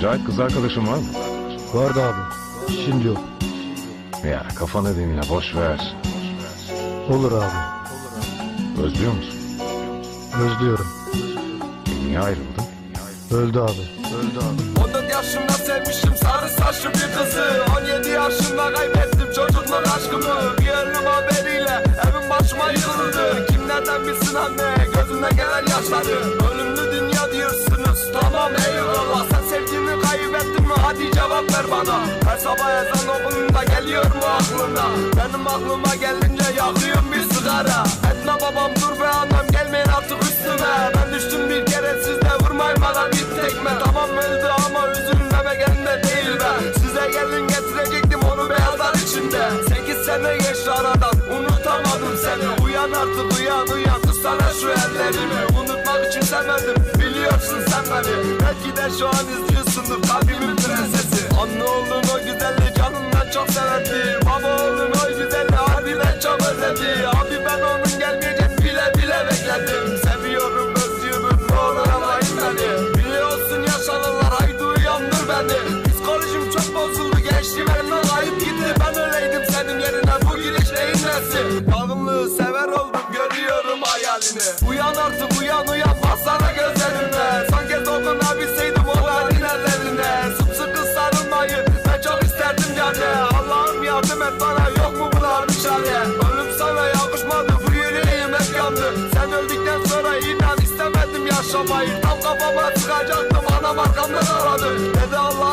Mücahit kız arkadaşın var mı? Vardı abi. Şimdi yok. Ya kafanı dinle boş ver. Olur abi. Özlüyor musun? Özlüyorum. E, niye ayrıldın? Öldü abi. Öldü abi. 14 yaşımda sevmiştim sarı saçlı bir kızı 17 yaşımda kaybettim çocukluk aşkımı Bir ölüm haberiyle evim başıma yıkıldı Kim nereden bilsin anne gözümden gelen yaşları Ölümlü dünya diyorsunuz tamam eyvallah ver bana. Her sabah ezan okunduğunda geliyor mu aklına. Benim aklıma gelince yakıyorum bir sigara. Etme babam dur be annem gelmeyin artık üstüme. Ben düştüm bir kere siz de vurmayın bana bir tekme. Tamam öldü ama üzülmeme gelme değil be. Size gelin getirecektim onu beyazlar içinde. Sekiz sene geçti aradan unutamadım seni. Uyan artık uyan uyan tutsana şu ellerimi. Unutmak için sevmedim biliyorsun sen beni. Belki de şu an izliyorsundur Bağımlılığı sever oldum görüyorum hayalini. Uyan artık uyan uyan baksana gözlerine. Son kez dokunabilseydim onların ellerine. Sımsıkı sarılmayı ben çok isterdim yani. Allah'ım yardım et bana yok mu buna bir çare Ölüm sana yakışmadı bu yüreğim hep yandı. Sen öldükten sonra inan istemedim yaşamayı. Tam kafama çıkacaktım anam arkamdan aradı. Dedi Allah'ım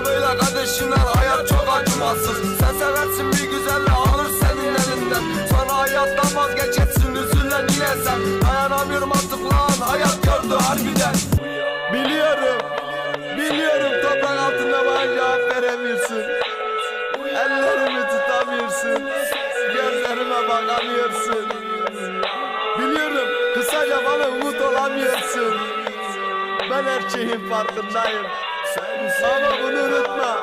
İşte böyle kardeşinler hayat çok acımasız. Sen seversin bir güzelle alır senin elinden. Sonra hayattan vazgeçersin üzülen yine sen? Dayanamıyorum artık lan hayat gördü harbiden. Biliyorum Biliyorum toprak altında bana cevap veremiyorsun Ellerimi tutamıyorsun Gözlerime bakamıyorsun. Biliyorum kısaca bana umut olamıyorsun. Ben her şeyin farkındayım Ama bunu unutma